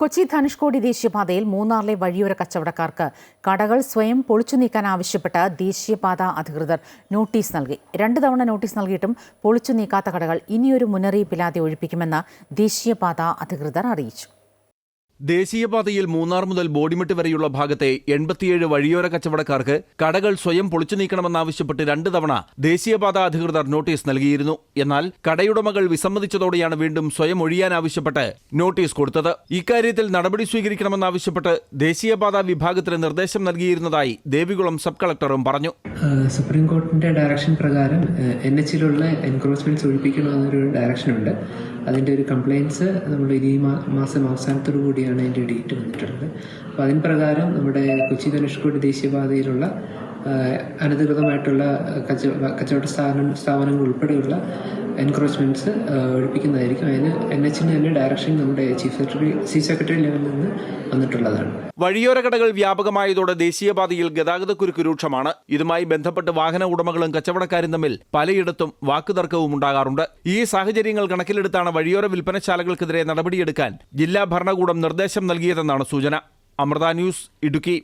കൊച്ചി ധനുഷ്കോടി ദേശീയപാതയിൽ മൂന്നാറിലെ വഴിയോര കച്ചവടക്കാർക്ക് കടകൾ സ്വയം പൊളിച്ചു നീക്കാൻ ആവശ്യപ്പെട്ട് ദേശീയപാത അധികൃതർ നോട്ടീസ് നൽകി. രണ്ട് തവണ നോട്ടീസ് നൽകിയിട്ടും പൊളിച്ചു നീക്കാത്ത കടകൾ ഇനിയൊരു മുന്നറിയിപ്പില്ലാതെ ഒഴിപ്പിക്കുമെന്ന് ദേശീയപാത അധികൃതർ അറിയിച്ചു. ദേശീയപാതയിൽ മൂന്നാർ മുതൽ ബോഡിമെട്ട് വരെയുള്ള ഭാഗത്തെ എൺപത്തിയേഴ് വഴിയോര കച്ചവടക്കാർക്ക് കടകൾ സ്വയം പൊളിച്ചു നീക്കണമെന്നാവശ്യപ്പെട്ട് രണ്ട് തവണ ദേശീയപാത അധികൃതർ നോട്ടീസ് നൽകിയിരുന്നു. എന്നാൽ കടയുടമകൾ വിസമ്മതിച്ചതോടെയാണ് വീണ്ടും സ്വയം ഒഴിയാനാവശ്യപ്പെട്ട് നോട്ടീസ് കൊടുത്തത്. ഇക്കാര്യത്തിൽ നടപടി സ്വീകരിക്കണമെന്നാവശ്യപ്പെട്ട് ദേശീയപാത വിഭാഗത്തിന് നിർദ്ദേശം നൽകിയിരുന്നതായി ദേവികുളം സബ് കളക്ടറും പറഞ്ഞു. സുപ്രീം കോടതിന്റെ ഡയറക്ഷൻ പ്രകാരം എൻ എച്ചിലുള്ള എൻക്രോച്ച്മെന്റ്സ് ഒഴിപ്പിക്കണമെന്നൊരു ഡയറക്ഷൻ ഉണ്ട്. അതിന്റെ ഒരു കംപ്ലയിൻസ് നമ്മൾ ഈ മാസം അവസാനത്തോടു കൂടിയാണ് അതിന്റെ ഡേറ്റ് വന്നിട്ടുള്ളത്. അപ്പോൾ അതിന് പ്രകാരം നമ്മുടെ കൊച്ചി ധനുഷ്കോടി ദേശീയപാതയിലുള്ള അനധികൃതമായിട്ടുള്ള കച്ച- കച്ചവട സ്ഥാപനം സ്ഥാപനങ്ങൾ ഉൾപ്പെടെയുള്ള എൻക്രോച്ച്മെന്റ്സ് ഒഴിപ്പിക്കുന്നതായിരിക്കും അതിന് എൻ എച്ചിന്റെ തന്നെ ഡയറക്ഷൻ നമ്മുടെ ചീഫ് സെക്രട്ടറി ചീഫ് സെക്രട്ടറി ലെവലിൽ നിന്ന് വന്നിട്ടുള്ളതാണ്. വഴിയോര കടകൾ വ്യാപകമായതോടെ ദേശീയപാതയിൽ ഗതാഗതക്കുരുക്ക് രൂക്ഷമാണ്. ഇതുമായി ബന്ധപ്പെട്ട് വാഹന ഉടമകളും കച്ചവടക്കാരും തമ്മിൽ പലയിടത്തും വാക്കുതർക്കവും ഉണ്ടാകാറുണ്ട്. ഈ സാഹചര്യങ്ങൾ കണക്കിലെടുത്താണ് വഴിയോര വിൽപ്പനശാലകൾക്കെതിരെ നടപടിയെടുക്കാൻ ജില്ലാ ഭരണകൂടം നിർദ്ദേശം നൽകിയതെന്നാണ് സൂചന. അമൃത ന്യൂസ് ഇടുക്കി.